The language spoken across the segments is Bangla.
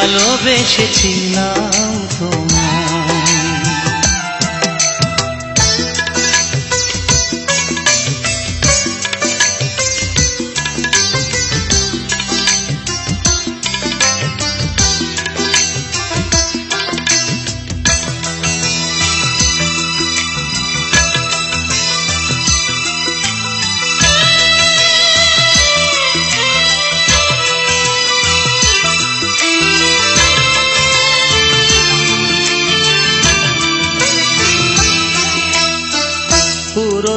ভালোবেসেছিলাম।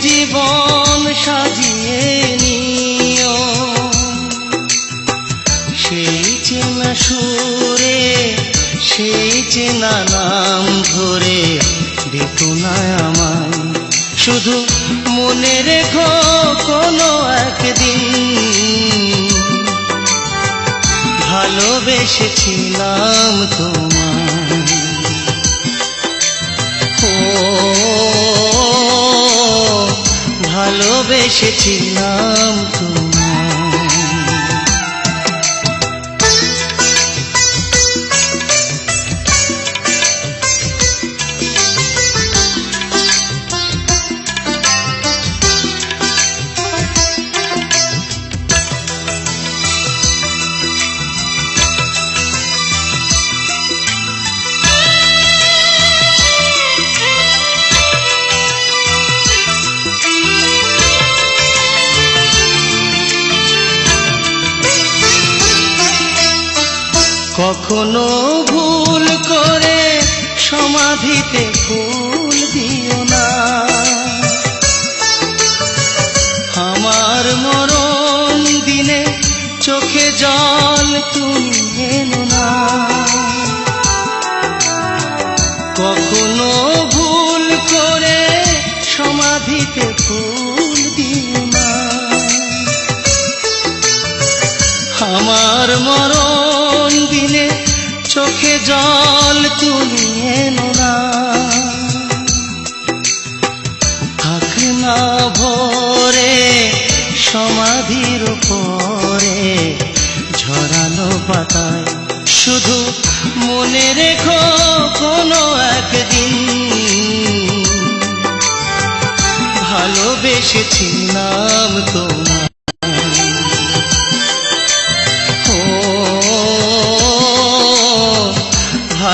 জীবন সাজিয়ে নিও। সেই চেনা সুরে, সেই চেনা নাম ধরে দেখো না শুধু মনে রেখো কোনো একদিন। ভালোবেসেছিলাম তোমায়। ভালোবেসেছিলাম তোমায় কখনো ভুল করে সমাধিতে ফুল দিও না। আমার মরণ দিনে চোখে জল তুমি এনো না। কখনো ভুল করে সমাধিতে ফুল দিও না। আমার মরণ জল তুমি এনো না। থাক না ভরে, সমাধির পরে ঝরানো পাতায়। শুধু মনে রেখো কোনো একদিন। ভালোবেসেছিলাম তোমার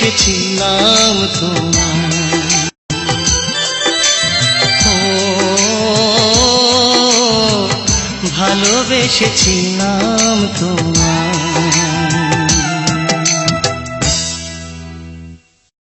ভালোবেসেছিলাম তোমার ভালোবেসেছিলাম তোমায়।